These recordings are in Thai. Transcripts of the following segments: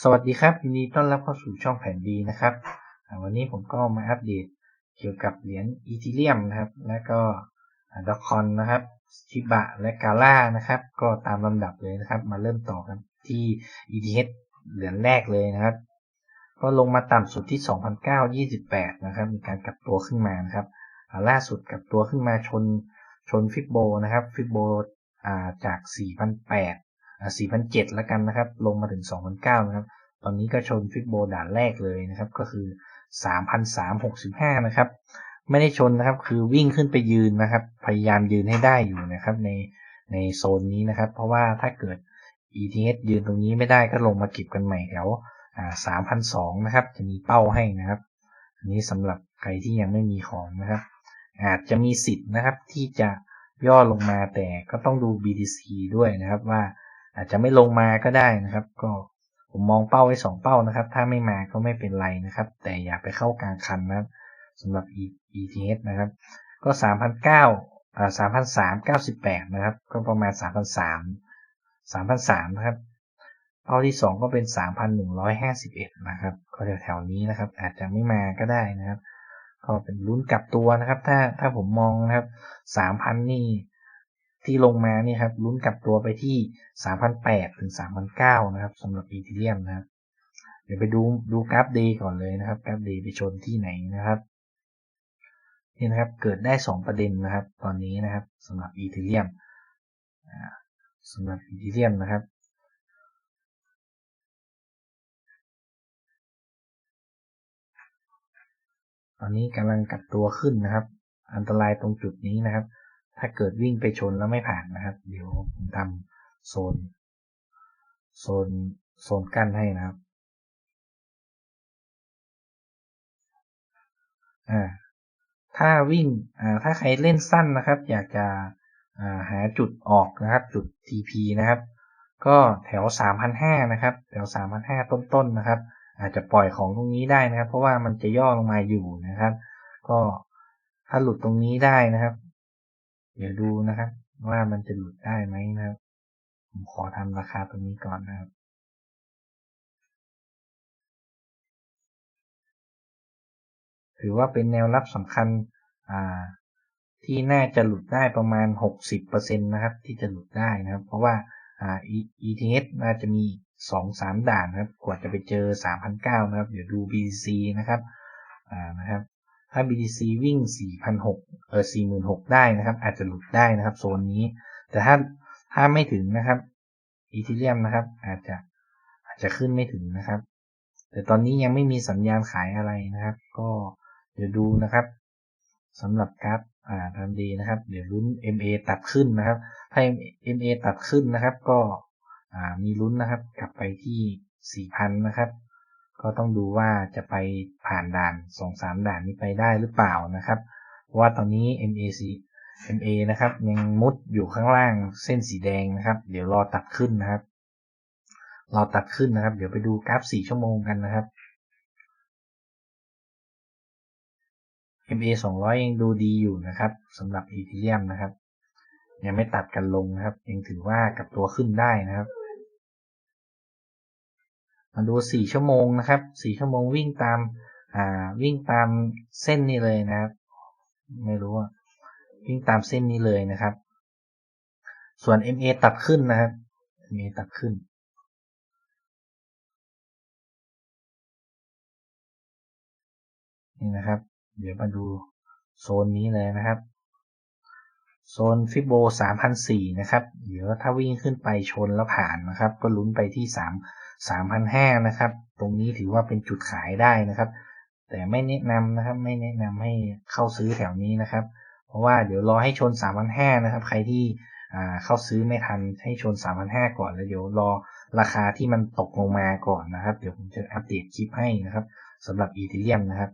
สวัสดีครับยินดีต้อนรับเข้าสู่ช่องแผนดีนะครับ วันนี้ผมก็มาอัปเดตเกี่ยวกับเหรียญอีทีเรียมนะครับ และก็ดอคอนนะครับชิบะและกาล่านะครับ ก็ตามลำดับเลยนะครับ มาเริ่มต่อกันที่ ETH เหรียญแรกเลยนะครับ ก็ลงมาต่ำสุดที่ 2,928 นะครับ มีการกลับตัวขึ้นมานะครับล่าสุดกลับตัวขึ้นมาชนชนฟิบโบนะครับฟิบโบจาก4,800 4,007แล้วกันนะครับ ลงมาถึง 2,009นะครับ ตอนนี้ก็ชนฟิกโบด่านแรกเลยนะครับ ก็คือ 3,365 นะครับ ไม่ได้ชนนะครับ คือวิ่งขึ้นไปยืนนะครับ พยายามยืนให้ได้อยู่นะครับ ในในโซนนี้นะครับ เพราะว่าถ้าเกิด ETH ยืนตรงนี้ไม่ได้ก็ลงมาเก็บกันใหม่แถว3,002นะครับ จะมีเป้าให้นะครับ อันนี้สำหรับใครที่ยังไม่มีของนะครับ อาจจะมีสิทธิ์นะครับที่จะย่อลงมาแต่ก็ต้องดู BTC ด้วยนะครับว่า อาจจะไม่ลงมาก็ได้นะครับ ก็ผมมองเป้าไว้2เป้านะครับ ถ้าไม่มาก็ไม่เป็นไรนะครับ แต่อย่าไปเข้ากลางคันนะครับสำหรับ ETH นะครับ ก็3,009อ่า3,398 นะครับ ก็ประมาณ 3,300 3,300 นะครับ เป้าที่ 2 ก็เป็น 3,151 นะครับ ก็แถวๆนี้นะครับ อาจจะไม่มาก็ได้นะครับ ก็เป็นลุ้นกลับตัวนะครับ ถ้าถ้าผมมองนะครับ 3,000 นี่ ที่ลงมาเนี่ยครับลุ้นกลับตัวไปที่3,008ถึง3,009นะครับสำหรับอีเทเรียมนะครับ เดี๋ยวไปดูดูกราฟเดย์ก่อนเลยนะครับ กราฟเดย์ไปชนที่ไหนนะครับนี่นะครับ เกิดได้ 2 ประเด็นนะครับ ตอนนี้นะครับสำหรับอีเทเรียมสำหรับอีเทเรียมนะครับตอนนี้กำลังกลับตัวขึ้นนะครับ อันตรายตรงจุดนี้นะครับ ถ้าเกิดวิ่งไปชนแล้วไม่ผ่านนะครับ เดี๋ยวผมทำโซน โซน โซนกั้นให้นะครับ อ่า ถ้าวิ่ง อ่า ถ้าใครเล่นสั้นนะครับ อยากจะาหาจุดออกนะครับ จุด TP นะครับ ก็แถว 3,500 นะครับ แถว 3,500 ต้นๆนะครับ อาจจะปล่อยของตรงนี้ได้นะครับ เพราะว่ามันจะย่อลงมาอยู่นะครับ ก็ถ้าหลุดตรงนี้ได้นะครับ เดี๋ยวดูนะครับ ว่ามันจะหลุดได้ไหมนะครับ ผมขอทำราคาตรงนี้ก่อนนะครับถือว่าเป็นแนวรับสำคัญที่น่าจะหลุดได้ประมาณ 60%นะครับที่จะหลุดได้นะครับ เพราะว่า ETH น่าจะมี 2-3 ด่านนะครับ กว่าจะไปเจอ 3,900 นะครับ เดี๋ยวดู BC นะครับนะครับ ถ้า BTC วิ่ง 4,600 เออ 46,000 ได้นะครับ อาจจะหลุดได้นะครับ โซนนี้ แต่ถ้า ถ้าไม่ถึงนะครับ อีทีเรียมนะครับ อาจจะ อาจจะขึ้นไม่ถึงนะครับ แต่ตอนนี้ยังไม่มีสัญญาณขายอะไรนะครับ ก็เดี๋ยวดูนะครับสำหรับกราฟ อ่าทันดีนะครับ เดี๋ยวลุ้น MA ตัดขึ้นนะครับ ถ้า MA ตัดขึ้นนะครับ ก็ อ่า มีลุ้นนะครับ กลับไปที่ 4,000 นะครับ ก็ต้องดูว่าจะไปผ่านด่านสองสามด่านนี้ไปได้หรือเปล่านะครับ เพราะว่าตอนนี้ MAC MA นะครับยังมุดอยู่ข้างล่างเส้นสีแดงนะครับ เดี๋ยวรอตัดขึ้นนะครับรอตัดขึ้นนะครับ เดี๋ยวไปดูกราฟ 4 ชั่วโมงกันนะครับ MA 200 ยังดูดีอยู่นะครับสำหรับอีเทเรียมนะครับ ยังไม่ตัดกันลงนะครับ ยังถือว่ากับตัวขึ้นได้นะครับ มาดูสี่ชั่วโมงนะครับสี่ชั่วโมงวิ่งตาม อ่า วิ่งตามเส้นนี้เลยนะครับ ไม่รู้ว่าวิ่งตามเส้นนี้เลยนะครับ ส่วน MA ตัดขึ้นนะครับ MA ตัดขึ้น นี่นะครับ เดี๋ยวมาดูโซนนี้เลยนะครับ โซนฟิโบ3,004นสี่นะครับ เดี๋ยวถ้าวิ่งขึ้นไปชนแล้วผ่านนะครับ ก็ลุ้นไปที่3 3,500นะครับ ตรงนี้ถือว่าเป็นจุดขายได้นะครับ แต่ไม่แนะนำนะครับ ไม่แนะนำให้เข้าซื้อแถวนี้นะครับ เพราะว่าเดี๋ยวรอให้ชน3,500นะครับ ใครที่เข้าซื้อไม่ทันให้ชน3,500ก่อนแล้วเดี๋ยวรอราคาที่มันตกลงมาก่อนนะครับ เดี๋ยวผมจะอัปเดตคลิปให้นะครับสำหรับอีเทเรียมนะครับ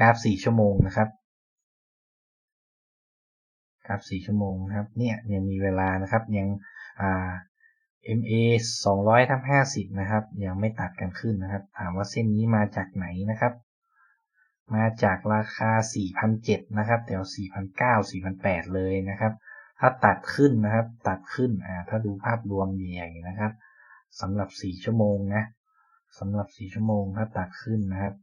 กราฟ 4 ชั่วโมงนะครับกราฟ 4 ชั่วโมงนะครับ เนี่ยยังมีเวลานะครับ ยัง MA 200ทับ50 นะครับ ยังไม่ตัดกันขึ้นนะครับ ถามว่าเส้นนี้มาจากไหนนะครับ มาจากราคา 4,007นะครับแถว4,009 4,008 เลยนะครับ ถ้าตัดขึ้นนะครับ ตัดขึ้นอ่าถ้าดูภาพรวมใหญ่นะครับสำหรับ 4 ชั่วโมงนะสำหรับ 4 ชั่วโมงถ้าตัดขึ้นนะครับ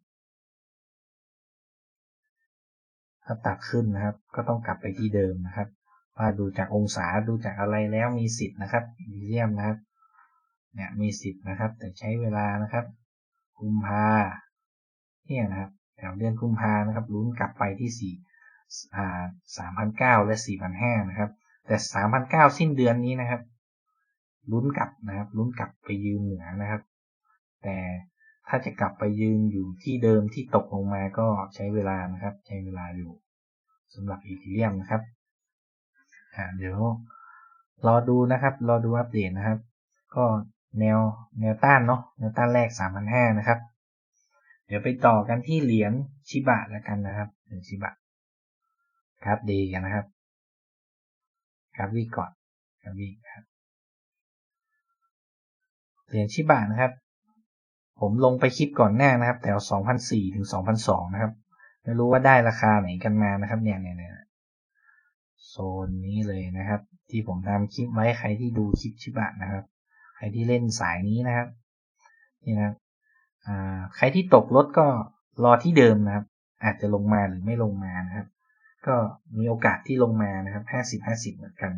ถ้าตัดขึ้นนะครับ ก็ต้องกลับไปที่เดิมนะครับ ว่าดูจากองศาดูจากอะไรแล้วมีสิทธิ์นะครับอีเลียมนะครับเนี่ยมีสิทธิ์นะครับ แต่ใช้เวลานะครับกุมภาเนี่ยนะครับแถวเดือนกุมภานะครับลุ้นกลับไปที่สี่อ่าสามพันเก้าและสี่พันห้านะครับ แต่สามพันเก้าสิ้นเดือนนี้นะครับลุ้นกลับนะครับลุ้นกลับไปยืนเหนือนะครับ แต่ถ้าจะกลับไปยืนอยู่ที่เดิมที่ตกลงมาก็ใช้เวลานะครับ ใช้เวลาอยู่สำหรับอีเทเรียมนะครับ อ่าเดี๋ยวรอดูนะครับ รอดูอัปเดตนะครับ ก็แนวแนวต้านเนาะแนวต้านแรก 3,500 นะครับ เดี๋ยวไปต่อกันที่เหรียญชิบะแล้วกันนะครับเหรียญชิบะครับดีกันนะครับครับวีก่อนครับวีครับเหรียญชิบะนะครับ ผมลงไปคลิปก่อนหน้านะครับ แถว2,004ถึง2,002นะครับ ไม่รู้ว่าได้ราคาไหนกันมานะครับ เนี่ยเนี่ยเนี่ย โซนนี้เลยนะครับ ที่ผมทำคลิปไว้ใครที่ดูคลิปชิบะนะครับ ใครที่เล่นสายนี้นะครับนี่นะครับใครที่ตกรถก็รอที่เดิมนะครับ อาจจะลงมาหรือไม่ลงมานะครับ ก็มีโอกาสที่ลงมานะครับห้าสิบห้าสิบเหมือนกัน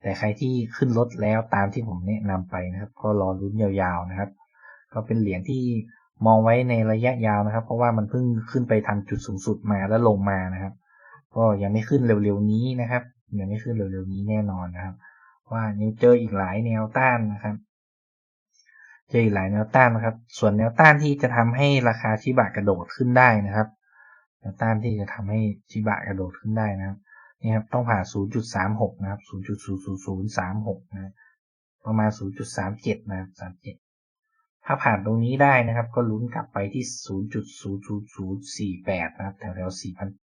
แต่ใครที่ขึ้นรถแล้วตามที่ผมแนะนำไปนะครับ ก็รอรุ้นยาวๆนะครับ ก็เป็นเหรียญที่มองไว้ในระยะยาวนะครับ เพราะว่ามันเพิ่งขึ้นไปทำจุดสูงสุดมาแล้วลงมานะครับ ก็ยังไม่ขึ้นเร็วๆนี้นะครับยังไม่ขึ้นเร็วๆนี้แน่นอนนะครับ ว่ายังเจออีกหลายแนวต้านนะครับเจออีกหลายแนวต้านนะครับ ส่วนแนวต้านที่จะทำให้ราคาชิบะกระโดดขึ้นได้นะครับ แนวต้านที่จะทำให้ชิบะกระโดดขึ้นได้นะครับนี่ครับต้องผ่าน 0.36 นะครับ 0.00036 นะประมาณ 0.37 นะครับ 37 ถ้าผ่านตรงนี้ได้นะครับ ก็ลุ้นกลับไปที่ 0.00048 นะครับ แถวๆ4,000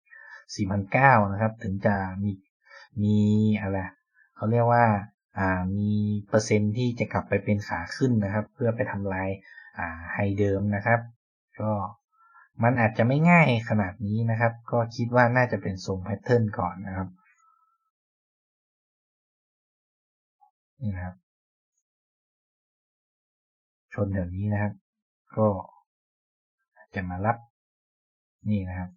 4,009นะครับ ถึงจะมีมีอะไรเขาเรียกว่าอ่ามีเปอร์เซ็นที่จะกลับไปเป็นขาขึ้นนะครับ เพื่อไปทำลายอ่าไฮเดิมนะครับ ก็มันอาจจะไม่ง่ายขนาดนี้นะครับ ก็คิดว่าน่าจะเป็นทรงแพทเทิร์นก่อนนะครับนี่นะครับ ชนแถวนี้นะครับ ก็จะมารับนี่นะครับ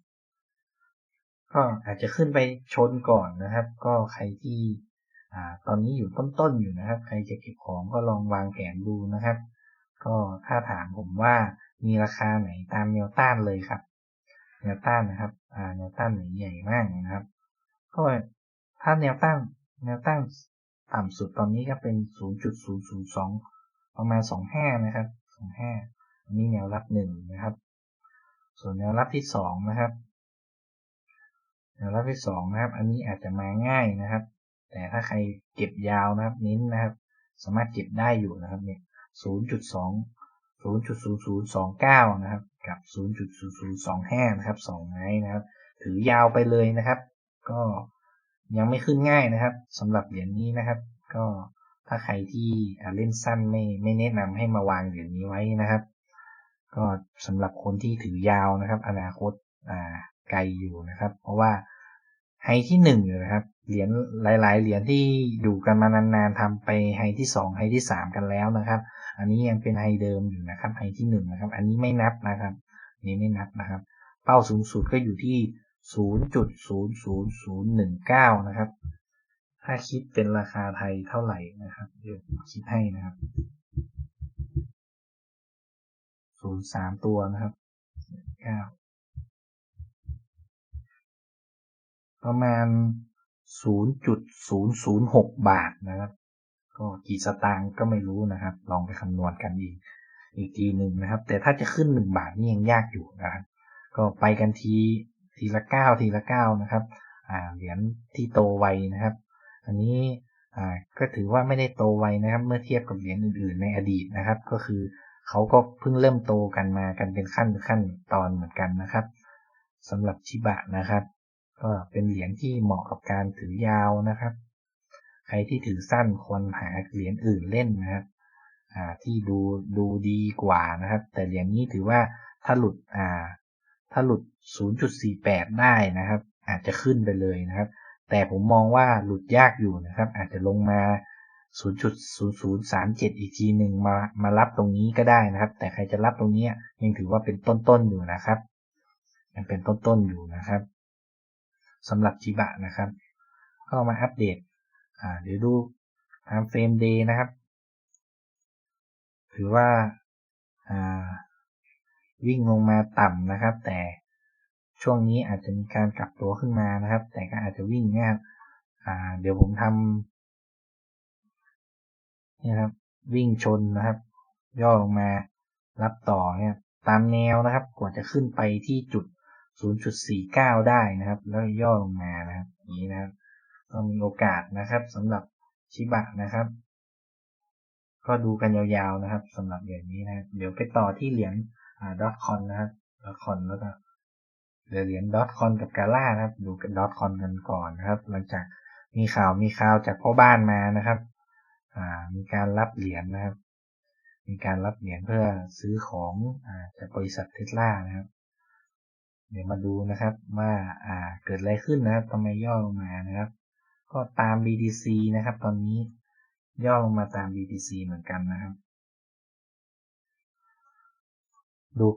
ก็อาจจะขึ้นไปชนก่อนนะครับ ก็ใครที่อ่าตอนนี้อยู่ต้นๆอยู่นะครับ ใครจะเก็บของก็ลองวางแผนดูนะครับ ก็ถ้าถามผมว่ามีราคาไหนตามแนวต้านเลยครับแนวต้านนะครับอ่าแนวต้านไหนใหญ่มากนะครับก็ถ้าแนวต้านแนวต้านต่ำสุดตอนนี้ก็เป็น 0.002 ประมาณ 25 นะครับ 25นนี้แนวรับหนึ่งนะครับ ส่วนแนวรับที่สองนะครับ แนวรับที่สองนะครับ อันนี้อาจจะมาง่ายนะครับ แต่ถ้าใครเก็บยาวนะครับเน้นนะครับ สามารถเก็บได้อยู่นะครับเนี่ย0.2 0.0029นะครับ กับ0.0025นะครับ2ไม้นะครับ ถือยาวไปเลยนะครับ ก็ยังไม่ขึ้นง่ายนะครับสำหรับเหรียญนี้นะครับ ก็ถ้าใครที่เล่นสั้นไม่ไม่แนะนำให้มาวางเหรียญนี้ไว้นะครับ ก็สำหรับคนที่ถือยาวนะครับ อนาคตอ่า ไกลอยู่นะครับ เพราะว่าไฮที่หนึ่งอยู่นะครับเหรียญหลาย ๆ เหรียญที่อยู่กันมานานๆทำไปไฮที่สองไฮที่สามกันแล้วนะครับ อันนี้ยังเป็นไฮเดิมอยู่นะครับไฮที่หนึ่งนะครับ อันนี้ไม่นับนะครับนี้ไม่นับนะครับ เป้าสูงสุดก็อยู่ที่ศูนย์จุดศูนย์ศูนย์ศูนย์หนึ่งเก้านะครับ ถ้าคิดเป็นราคาไทยเท่าไหร่นะครับ เดี๋ยวคิดให้นะครับศูนย์สามตัวนะครับเก้า ประมาณ 0.006 บาทนะครับ ก็กี่สตางค์ก็ไม่รู้นะครับ ลองไปคำนวณกันอีกอีกทีหนึ่งนะครับ แต่ถ้าจะขึ้น 1 บาทนี่ยังยากอยู่นะครับ ก็ไปกันทีทีละเก้าทีละเก้านะครับอ่าเหรียญที่โตไวนะครับ อันนี้อ่าก็ถือว่าไม่ได้โตไวนะครับ เมื่อเทียบกับเหรียญอื่นๆ ในอดีตนะครับ ก็คือเขาก็เพิ่งเริ่มโตกันมากันเป็นขั้นขั้นตอนเหมือนกันนะครับสำหรับชิบะนะครับ ก็เป็นเหรียญที่เหมาะกับการถือยาวนะครับ ใครที่ถือสั้นควรหาเหรียญอื่นเล่นนะครับที่ดูดูดีกว่านะครับ แต่เหรียญนี้ถือว่าถ้าหลุดอ่าถ้าหลุด 0.48 ได้นะครับ อาจจะขึ้นไปเลยนะครับ แต่ผมมองว่าหลุดยากอยู่นะครับ อาจจะลงมา 0.0037 อีกทีหนึ่งมามารับตรงนี้ก็ได้นะครับ แต่ใครจะรับตรงนี้ยังถือว่าเป็นต้นๆอยู่นะครับยังเป็นต้นๆอยู่นะครับ สำหรับจิบะนะครับ ก็มาอัปเดตอ่าเดี๋ยวดู time frame day นะครับ ถือว่าอ่าวิ่งลงมาต่ำนะครับ แต่ช่วงนี้อาจจะมีการกลับตัวขึ้นมานะครับ แต่ก็อาจจะวิ่งนี่ยอ่าเดี๋ยวผมทำนี่ครับ วิ่งชนนะครับ ย่อลงมารับต่อเนี่ยตามแนวนะครับ กว่าจะขึ้นไปที่จุด 0.49 ได้นะครับ แล้วย่อลงมานะครับนี้นะครับก็มีโอกาสนะครับสำหรับชิบะนะครับ ก็ดูกันยาวๆนะครับสำหรับเหรียญนี้นะเดี๋ยวไปต่อที่เหรียญดอทคอนนะครับดอทคอนแล้วก็เหรียญดอทคอนกับกาล่านะครับ ดูกันดอทคอนกันก่อนนะครับ หลังจากมีข่าวมีข่าวจากพ่อบ้านมานะครับมีการรับเหรียญนะครับ มีการรับเหรียญเพื่อซื้อของอจากบริษัทเทสลานะครับ เดี๋ยวมาดูนะครับว่าเกิดอะไรขึ้นนะครับทำไมย่อลงมานะครับ ก็ตาม BTC นะครับ ตอนนี้ย่อลงมาตาม BTC เหมือนกันนะครับ ดู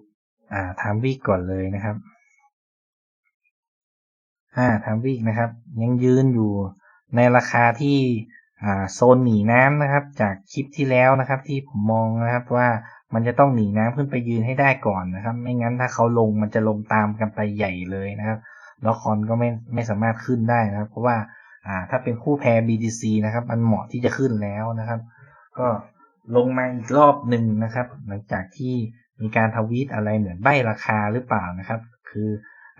อ่าทามวิกก่อนเลยนะครับอ่าทามวิกนะครับ ยังยืนอยู่ในราคาที่อ่าโซนหนีน้ำนะครับ จากคลิปที่แล้วนะครับ ที่ผมมองนะครับว่า มันจะต้องหนีน้ำขึ้นไปยืนให้ได้ก่อนนะครับ ไม่งั้นถ้าเขาลงมันจะลงตามกันไปใหญ่เลยนะครับแล้วคอนก็ไม่ไม่สามารถขึ้นได้นะครับ เพราะว่าอ่าถ้าเป็นคู่แพร BTC นะครับ มันเหมาะที่จะขึ้นแล้วนะครับ ก็ลงมาอีกรอบหนึ่งนะครับ หลังจากที่มีการทวีตอะไรเหมือนใบราคาหรือเปล่านะครับ คือ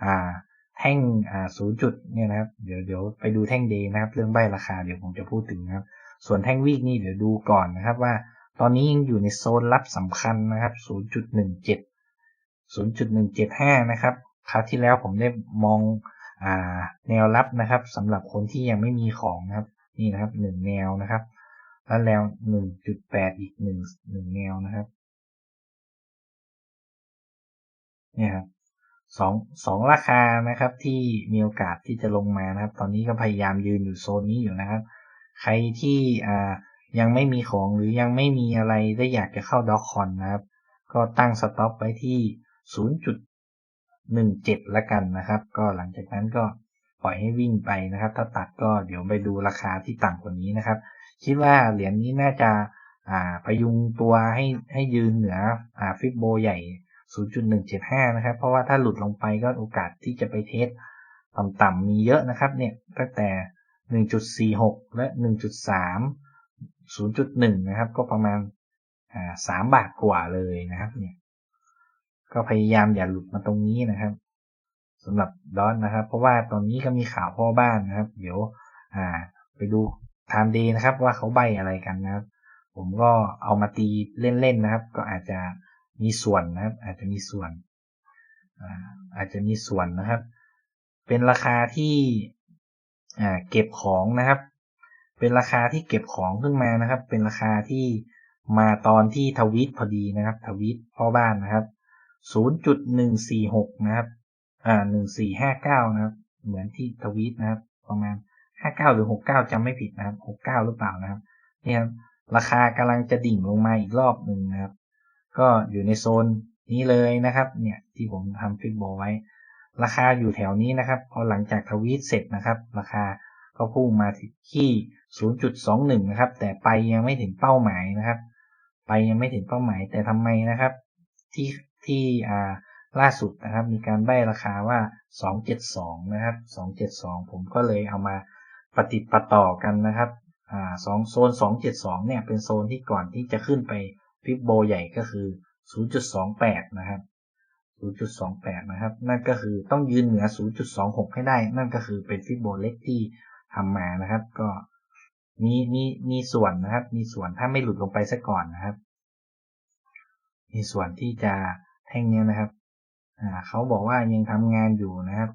อ่าแท่งอ่าศูนย์จุดเนี่ยนะครับ เดี๋ยวเดี๋ยวไปดูแท่งเดย์นะครับ เรื่องใบราคาเดี๋ยวผมจะพูดถึงนะครับ ส่วนแท่งวีกนี่เดี๋ยวดูก่อนนะครับว่า ตอนนี้ยังอยู่ในโซนรับสำคัญนะครับ 0.17 0.175 นะครับ คราวที่แล้วผมได้มองอ่าแนวรับนะครับสำหรับคนที่ยังไม่มีของนะครับ นี่นะครับหนึ่งแนวนะครับ แล้วแนว 1.8 อีกหนึ่งหนึ่งแนวนะครับ เนี่ยครับสองสองราคานะครับที่มีโอกาสที่จะลงมานะครับ ตอนนี้ก็พยายามยืนอยู่โซนนี้อยู่นะครับ ใครที่อ่า ยังไม่มีของหรือยังไม่มีอะไรได้อยากจะเข้าด็อกคอนนะครับ ก็ตั้งสต็อปไว้ที่ 0.17 ละกันนะครับ ก็หลังจากนั้นก็ปล่อยให้วิ่งไปนะครับ ถ้าตัดก็เดี๋ยวไปดูราคาที่ต่ำกว่านี้นะครับ คิดว่าเหรียญนี้น่าจะอ่าพยุงตัวให้ให้ยืนเหนืออ่าฟิบโบใหญ่ 0.175 นะครับ เพราะว่าถ้าหลุดลงไปก็โอกาสที่จะไปเทสต่ำๆมีเยอะนะครับเนี่ยตั้งแต่ 1.46 และ 1.3 0.1 นะครับ ก็ประมาณอ่า3บาทกว่าเลยนะครับ เนี่ย ก็พยายามอย่าหลุดมาตรงนี้นะครับสำหรับดอนนะครับ เพราะว่าตอนนี้ก็มีข่าวพ่อบ้านนะครับ เดี๋ยวอ่าไปดูไทม์เดย์นะครับ ว่าเขาใบอะไรกันนะครับ ผมก็เอามาตีเล่นๆนะครับ ก็อาจจะมีส่วนนะครับ อาจจะมีส่วนอาจจะมีส่วนนะครับ เป็นราคาที่เก็บของนะครับ เป็นราคาที่เก็บของขึ้นมานะครับ เป็นราคาที่มาตอนที่ทวีตพอดีนะครับ ทวีตพ่อบ้านนะครับ 0.146 นะครับ อ่า 1459 นะครับ เหมือนที่ทวีตนะครับ ประมาณ 59 หรือ 69จำไม่ผิดนะครับ 69 หรือเปล่านะครับ เนี่ย ราคากำลังจะดิ่งลงมาอีกรอบหนึ่งนะครับ ก็อยู่ในโซนนี้เลยนะครับ เนี่ย ที่ผมทำฟิกบอลไว้ ราคาอยู่แถวนี้นะครับ พอหลังจากทวีตเสร็จนะครับ ราคา ก็พุ่งมาที่ 0.21 นะครับ แต่ไปยังไม่ถึงเป้าหมายนะครับ ไปยังไม่ถึงเป้าหมาย แต่ทำไมนะครับ ที่ที่อ่าล่าสุดนะครับ มีการใบ้ราคาว่า 272 นะครับ 272 ผมก็เลยเอามาปฏิปต่อกันนะครับอ่าสองโซน 272 เนี่ย เป็นโซนที่ก่อนที่จะขึ้นไปฟิบโบใหญ่ก็คือ 0.28 นะครับ 0.28 นะครับ นั่นก็คือต้องยืนเหนือ 0.26 ให้ได้ นั่นก็คือเป็นฟิบโบเล็กที่ ทำมานะครับ ก็มีมีมีส่วนนะครับ มีส่วนถ้าไม่หลุดลงไปซะก่อนนะครับ มีส่วนที่จะแท่งเนี้ยนะครับอ่าเขาบอกว่ายังทำงานอยู่นะครับ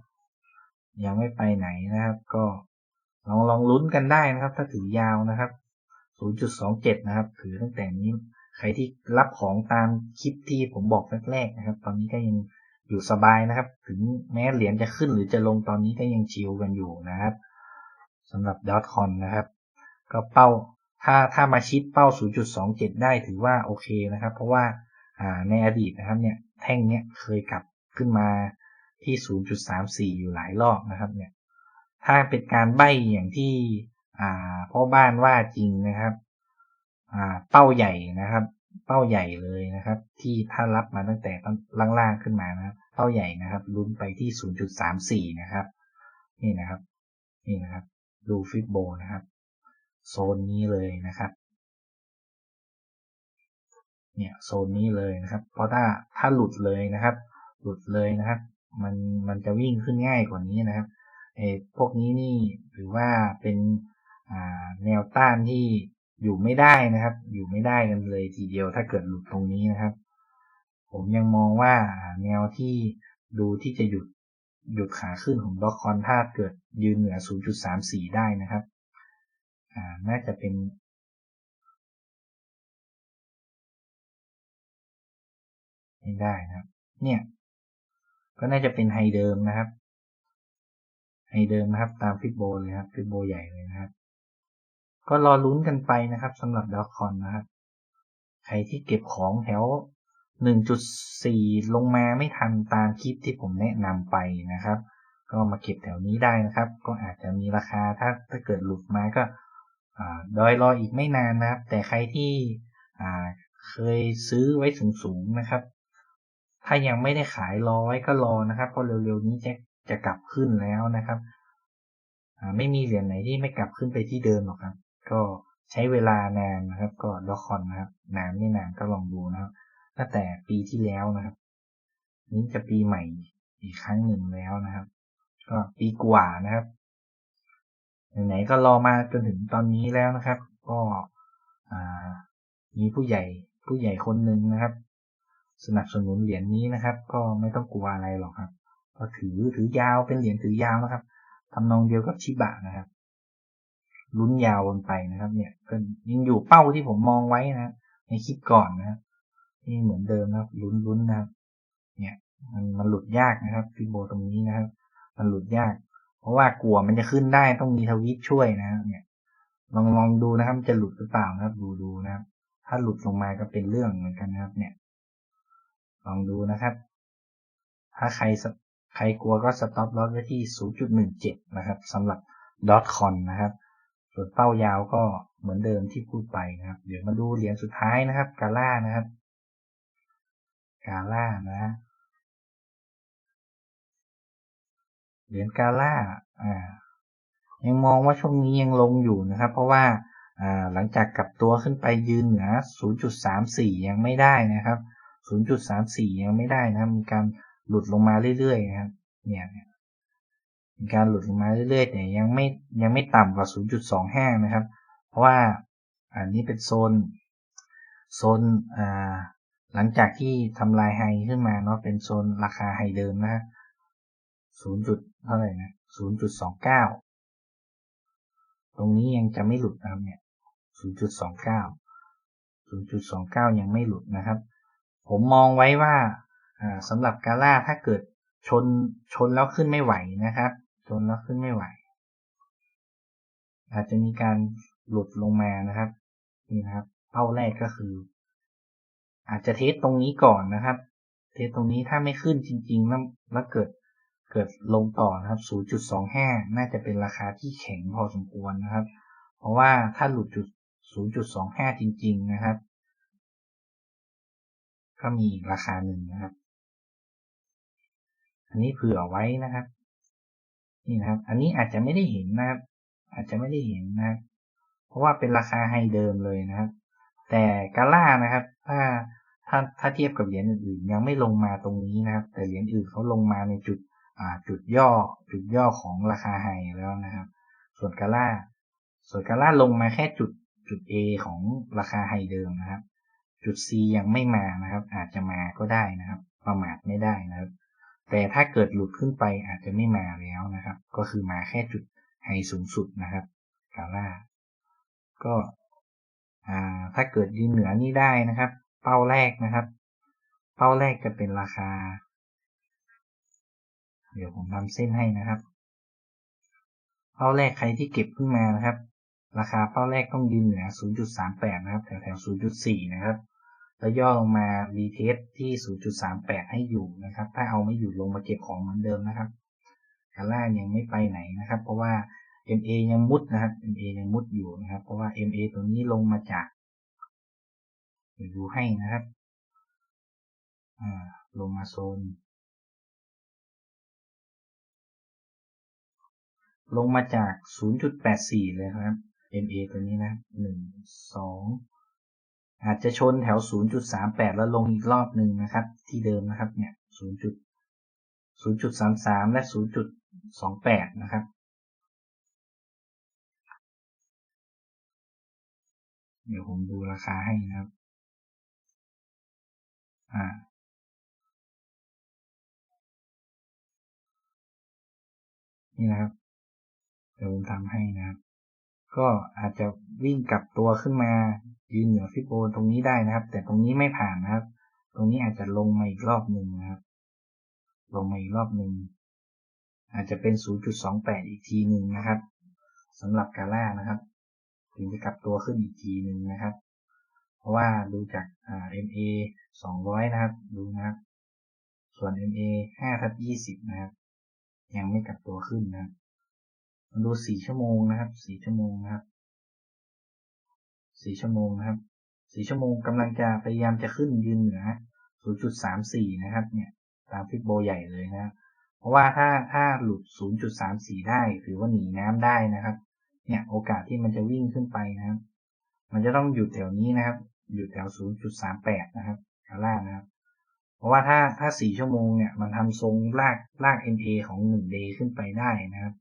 ยังไม่ไปไหนนะครับ ก็ลองลองลุ้นกันได้นะครับ ถ้าถือยาวนะครับ 0.27 นะครับ ถือตั้งแต่นี้ใครที่รับของตามคลิปที่ผมบอกแรกๆนะครับ ตอนนี้ก็ยังอยู่สบายนะครับ ถึงแม้เหรียญจะขึ้นหรือจะลงตอนนี้ก็ยังชิลกันอยู่นะครับ สำหรับดอทคอนนะครับ ก็เป้าถ้าถ้ามาชิดเป้า 0.27 ได้ถือว่าโอเคนะครับ เพราะว่าในอดีตนะครับเนี่ยแท่งเนี้ยเคยกลับขึ้นมาที่ 0.34 อยู่หลายรอบนะครับเนี่ยถ้าเป็นการใบอย่างที่พ่อบ้านว่าจริงนะครับเป้าใหญ่นะครับ เป้าใหญ่เลยนะครับ ที่ถ้ารับมาตั้งแต่ล่างๆขึ้นมานะเป้าใหญ่นะครับลุ้นไปที่ 0.34 นะครับ นี่นะครับ นี่นะครับ ดูฟิบโบนะครับ โซนนี้เลยนะครับ เนี่ยโซนนี้เลยนะครับ เพราะถ้าถ้าหลุดเลยนะครับ หลุดเลยนะครับ มันมันจะวิ่งขึ้นง่ายกว่านี้นะครับไอ้พวกนี้นี่ถือว่าเป็นแนวต้านที่อยู่ไม่ได้นะครับ อยู่ไม่ได้กันเลยทีเดียวถ้าเกิดหลุดตรงนี้นะครับ ผมยังมองว่าแนวที่ดูที่จะหยุด หยุดขาขึ้นของด็อกคอนถ้าเกิดยืนเหนือ 0.34 ได้นะครับ อ่า น่าจะเป็น ไม่ได้นะครับ เนี่ย ก็น่าจะเป็นไฮเดิมนะครับ ไฮเดิมนะครับ ตามฟิบโบเลยครับ ฟิบโบใหญ่เลยนะครับ ก็รอลุ้นกันไปนะครับสำหรับด็อกคอนนะครับ ใครที่เก็บของแถว 1.4 ลงมาไม่ทันตามคลิปที่ผมแนะนำไปนะครับ ก็มาเก็บแถวนี้ได้นะครับ ก็อาจจะมีราคาถ้าถ้าเกิดหลุดมาก็ดอยรออีกไม่นานนะครับ แต่ใครที่เคยซื้อไว้สูงๆนะครับ ถ้ายังไม่ได้ขายรอไว้ก็รอนะครับ เพราะเร็วๆนี้จะจะกลับขึ้นแล้วนะครับไม่มีเหรียญไหนที่ไม่กลับขึ้นไปที่เดิมหรอกครับ ก็ใช้เวลานานนะครับ ก็ดอคอนนะครับนานไม่นานก็ลองดูนะครับ ตั้งแต่ปีที่แล้วนะครับ นี้จะปีใหม่อีกครั้งหนึ่งแล้วนะครับ ก็ปีกว่านะครับไหนๆก็รอมาจนถึงตอนนี้แล้วนะครับ ก็มีผู้ใหญ่ผู้ใหญ่คนหนึ่งนะครับ สนับสนุนเหรียญนี้นะครับ ก็ไม่ต้องกลัวอะไรหรอกครับ ก็ถือถือยาวเป็นเหรียญถือยาวนะครับทำนองเดียวกับชิบะนะครับลุ้นยาววนไปนะครับ เนี่ยก็ยังอยู่เป้าที่ผมมองไว้นะในคลิปก่อนนะครับ นี่เหมือนเดิมนะครับ ลุ้นลุ้นนะครับ เนี่ยมันมันหลุดยากนะครับฟิโบตรงนี้นะครับ มันหลุดยาก เพราะว่ากลัวมันจะขึ้นได้ต้องมีทวิตช่วยนะครับเนี่ย ลองลองดูนะครับจะหลุดหรือเปล่านะครับ ดูดูนะครับ ถ้าหลุดลงมาก็เป็นเรื่องเหมือนกันนะครับ เนี่ย ลองดูนะครับ ถ้าใครใครกลัวก็สต็อปลอสไว้ที่ 0.17 นะครับสำหรับดอทคอนนะครับ ส่วนเป้ายาวก็เหมือนเดิมที่พูดไปนะครับ เดี๋ยวมาดูเหรียญสุดท้ายนะครับ กาล่านะครับ กาล่านะ เหรียญกาล่าอ่ายังมองว่าช่วงนี้ยังลงอยู่นะครับ เพราะว่าอ่าหลังจากกลับตัวขึ้นไปยืนเหนือ 0.34 ยังไม่ได้นะครับ 0.34 ยังไม่ได้นะ มีการหลุดลงมาเรื่อยๆนะครับ เนี่ยมีการหลุดลงมาเรื่อยๆแต่ยังไม่ยังไม่ต่ำกว่า 0.25 นะครับ เพราะว่าอันนี้เป็นโซน โซนอ่า หลังจากที่ทำลายไฮขึ้นมาเนาะเป็นโซนราคาไฮเดิมนะฮะ0จุดเท่าไหร่นะ0.29ตรงนี้ยังจะไม่หลุดนะครับเนี่ย0.29 0.29ยังไม่หลุดนะครับ ผมมองไว้ว่าสำหรับกาล่าถ้าเกิดชนชนแล้วขึ้นไม่ไหวนะครับ ชนแล้วขึ้นไม่ไหว อาจจะมีการหลุดลงมานะครับนี่นะครับเป้าแรกก็คือ อาจจะเทสตรงนี้ก่อนนะครับ เทสตรงนี้ถ้าไม่ขึ้นจริงๆ แล้วแล้วเกิดเกิดลงต่อนะครับ 0.25 น่าจะเป็นราคาที่แข็งพอสมควรนะครับ เพราะว่าถ้าหลุดจุด 0.25 จริง ๆ นะครับ ก็มีอีกราคาหนึ่งนะครับ อันนี้เผื่อไว้นะครับ นี่นะครับ อันนี้อาจจะไม่ได้เห็นนะครับ อาจจะไม่ได้เห็นนะครับ เพราะว่าเป็นราคาไฮเดิมเลยนะครับ แต่กาล่านะครับ ถ้าถ้าถ้าเทียบกับเหรียญอื่นๆ ยังไม่ลงมาตรงนี้นะครับ แต่เหรียญอื่นเขาลงมาในจุดอ่าจุดย่อจุดย่อของราคาไฮแล้วนะครับ ส่วนกาล่า ส่วนกาล่าลงมาแค่จุดจุด A ของราคาไฮเดิมนะครับ จุด C ยังไม่มานะครับ อาจจะมาก็ได้นะครับ ประมาทไม่ได้นะครับ แต่ถ้าเกิดหลุดขึ้นไปอาจจะไม่มาแล้วนะครับ ก็คือมาแค่จุดไฮสูงสุดนะครับกาล่าก็ ถ้าเกิดยืนเหนือนี่ได้นะครับ เป้าแรกนะครับ เป้าแรกจะเป็นราคา เดี๋ยวผมทำเส้นให้นะครับ เป้าแรกใครที่เก็บขึ้นมานะครับ ราคาเป้าแรกต้องยืนเหนือ 0.38 นะครับ แถวแถว0.4 นะครับ แล้วย่อลงมารีเทสที่ 0.38 ให้อยู่นะครับ ถ้าเอาไม่อยู่ลงมาเก็บของเหมือนเดิมนะครับกาล่ายังไม่ไปไหนนะครับ เพราะว่า MA ยังมุดนะครับ MA ยังมุดอยู่นะครับ เพราะว่า MA ตัวนี้ลงมาจากดูให้นะครับลงมาโซน ลงมาจาก 0.84 เลยครับ MA ตัวนี้นะ 1 2 อาจจะชนแถว 0.38 แล้วลงอีกรอบหนึ่งนะครับ ที่เดิมนะครับ เนี่ย 0. 0.33 และ 0.28 นะครับ เดี๋ยวผมดูราคาให้นะครับ อ่า นี่นะครับ เดี๋ยวผมทำให้นะครับ ก็อาจจะวิ่งกลับตัวขึ้นมา ยืนเหนือฟิโบตรงนี้ได้นะครับ แต่ตรงนี้ไม่ผ่านนะครับ ตรงนี้อาจจะลงมาอีกรอบหนึ่งนะครับ ลงมาอีกรอบหนึ่ง อาจจะเป็น 0.28 อีกทีหนึ่งนะครับสำหรับกาล่านะครับ ถึงจะกลับตัวขึ้นอีกทีหนึ่งนะครับ เพราะว่าดูจาก MA 200 นะครับดูนะครับ ส่วน MA 5ทับ20 นะครับ ยังไม่กลับตัวขึ้นนะครับดูสี่ชั่วโมงนะครับสี่ชั่วโมงนะครับสี่ชั่วโมงนะครับสี่ชั่วโมงกำลังจะพยายามจะขึ้นยืนเหนือ 0.34 นะครับ เนี่ย ตามฟิบโบใหญ่เลยนะเพราะว่าถ้าถ้าหลุด 0.34 ได้ ถือว่าหนีน้ำได้นะครับ เนี่ย โอกาสที่มันจะวิ่งขึ้นไปนะครับ มันจะต้องหยุดแถวนี้นะครับ หยุดแถว 0.38 นะครับกาล่านะครับ เพราะว่าถ้าถ้า 4 ชั่วโมงเนี่ย มันทำทรงลากลาก NA ของ1 day ขึ้นไปได้นะครับ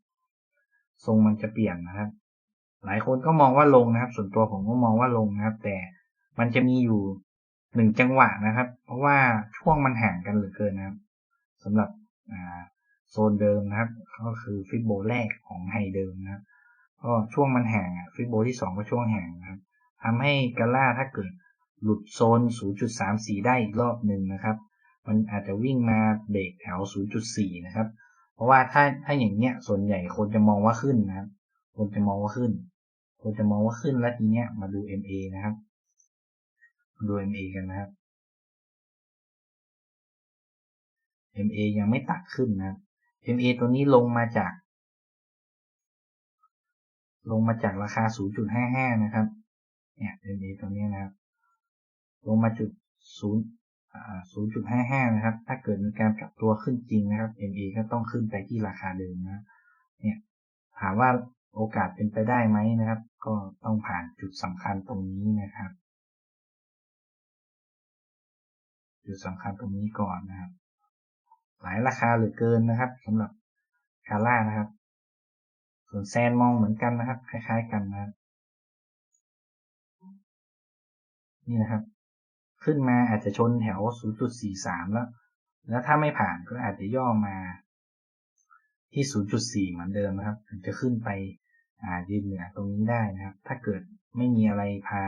ทรงมันจะเปลี่ยนนะครับ หลายคนก็มองว่าลงนะครับ ส่วนตัวผมก็มองว่าลงนะครับ แต่มันจะมีอยู่หนึ่งจังหวะนะครับ เพราะว่าช่วงมันห่างกันเหลือเกินนะครับสำหรับโซนเดิมนะครับ ก็คือฟิบโบแรกของไฮเดิมนะครับ ก็ช่วงมันแห่งฟิโบที่2ก็ช่วงแห่งนะครับทำให้กาล่าถ้าเกิดหลุดโซน 0.34 ได้อีกรอบหนึ่งนะครับ มันอาจจะวิ่งมาเบรกแถว 0.4 นะครับ เพราะว่าถ้าถ้าอย่างเนี้ยส่วนใหญ่คนจะมองว่าขึ้นนะครับ คนจะมองว่าขึ้น คนจะมองว่าขึ้นแล้วทีเนี้ยมาดู MA นะครับ ดู MA กันนะครับ MA ยังไม่ตัดขึ้นนะ MA ตัวนี้ลงมาจาก ลงมาจากราคา 0.55 นะครับ เนี่ย MA ตัวนี้นะครับ ลงมาจุด 0 0.55 นะครับ ถ้าเกิดมีการกลับตัวขึ้นจริงนะครับ MA ก็ต้องขึ้นไปที่ราคาเดิมนะ เนี่ย ถามว่าโอกาสเป็นไปได้ไหมนะครับ ก็ต้องผ่านจุดสำคัญตรงนี้นะครับ จุดสำคัญตรงนี้ก่อนนะครับ หลายราคาเหลือเกินนะครับสำหรับคาร่านะครับ ส่วนแซนมองเหมือนกันนะครับ คล้าย ๆ กันนะนี่นะครับ ขึ้นมาอาจจะชนแถว 0.43 แล้ว แล้วถ้าไม่ผ่านก็อาจจะย่อมาที่ 0.4 เหมือนเดิมนะครับ ถึงจะขึ้นไปยืนเหนือตรงนี้ได้นะครับ ถ้าเกิดไม่มีอะไรพา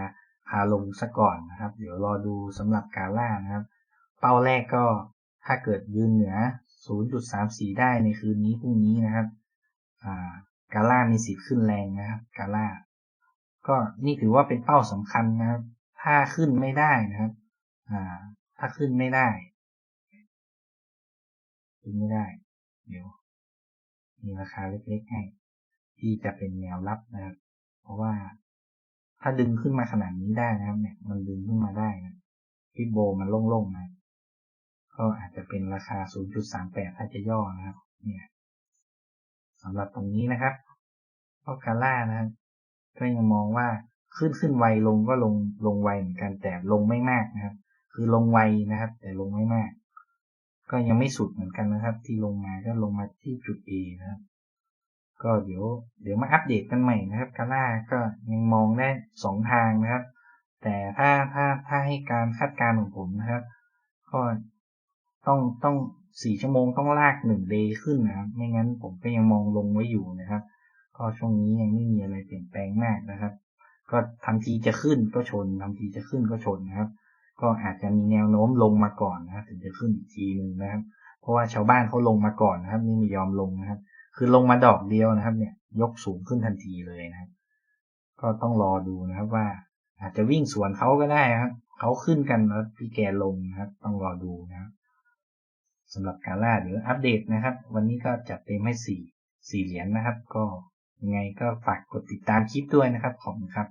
พาลงซะก่อนนะครับ เดี๋ยวรอดูสำหรับกาล่านะครับ เป้าแรกก็ถ้าเกิดยืนเหนือ 0.34 ได้ในคืนนี้พรุ่งนี้นะครับ กาล่ามีสิทธิ์ขึ้นแรงนะครับกาล่าก็นี่ถือว่าเป็นเป้าสำคัญนะครับ ถ้าขึ้นไม่ได้นะครับ อ่า ถ้าขึ้นไม่ได้ ขึ้นไม่ได้ เดี๋ยว มีราคาเล็กๆให้ ที่จะเป็นแนวรับนะครับ เพราะว่าถ้าดึงขึ้นมาขนาดนี้ได้นะครับ เนี่ย มันดึงขึ้นมาได้นะฟิโบมันโล่งๆนะก็อาจจะเป็นราคา 0.38 ถ้าจะย่อนะครับ เนี่ย สำหรับตรงนี้นะครับก็กาล่านะครับก็ยังมองว่าขึ้นขึ้นไวลงก็ลงลงไวเหมือนกันแต่ลงไม่มากนะครับ คือลงไวนะครับ แต่ลงไม่มาก ก็ยังไม่สุดเหมือนกันนะครับ ที่ลงมาก็ลงมาที่จุด A นะครับ ก็เดี๋ยว เดี๋ยวมาอัปเดตกันใหม่นะครับกาล่าก็ยังมองได้สองทางนะครับ แต่ถ้าถ้าถ้าให้การคาดการณ์ของผมนะครับ ก็ต้องต้อง สี่ชั่วโมงต้องลากหนึ่งเดย์ขึ้นนะครับ ไม่งั้นผมก็ยังมองลงไว้อยู่นะครับ ก็ช่วงนี้ยังไม่มีอะไรเปลี่ยนแปลงมากนะครับ ก็ทำทีจะขึ้นก็ชนทำทีจะขึ้นก็ชนนะครับ ก็อาจจะมีแนวโน้มลงมาก่อนนะครับถึงจะขึ้นอีกทีหนึ่งนะครับ เพราะว่าชาวบ้านเขาลงมาก่อนนะครับ นี่ไม่ยอมลงนะครับ คือลงมาดอกเดียวนะครับ เนี่ย ยกสูงขึ้นทันทีเลยนะครับ ก็ต้องรอดูนะครับว่า อาจจะวิ่งสวนเขาก็ได้ครับเขาขึ้นกันแล้วพี่แกลงนะครับ ต้องรอดูนะครับ สำหรับการล่าหรืออัปเดตนะครับ วันนี้ก็จัดเต็มให้สี่สี่เหรียญนะครับ ก็ยังไงก็ฝากกดติดตามคลิปด้วยนะครับขอบคุณครับ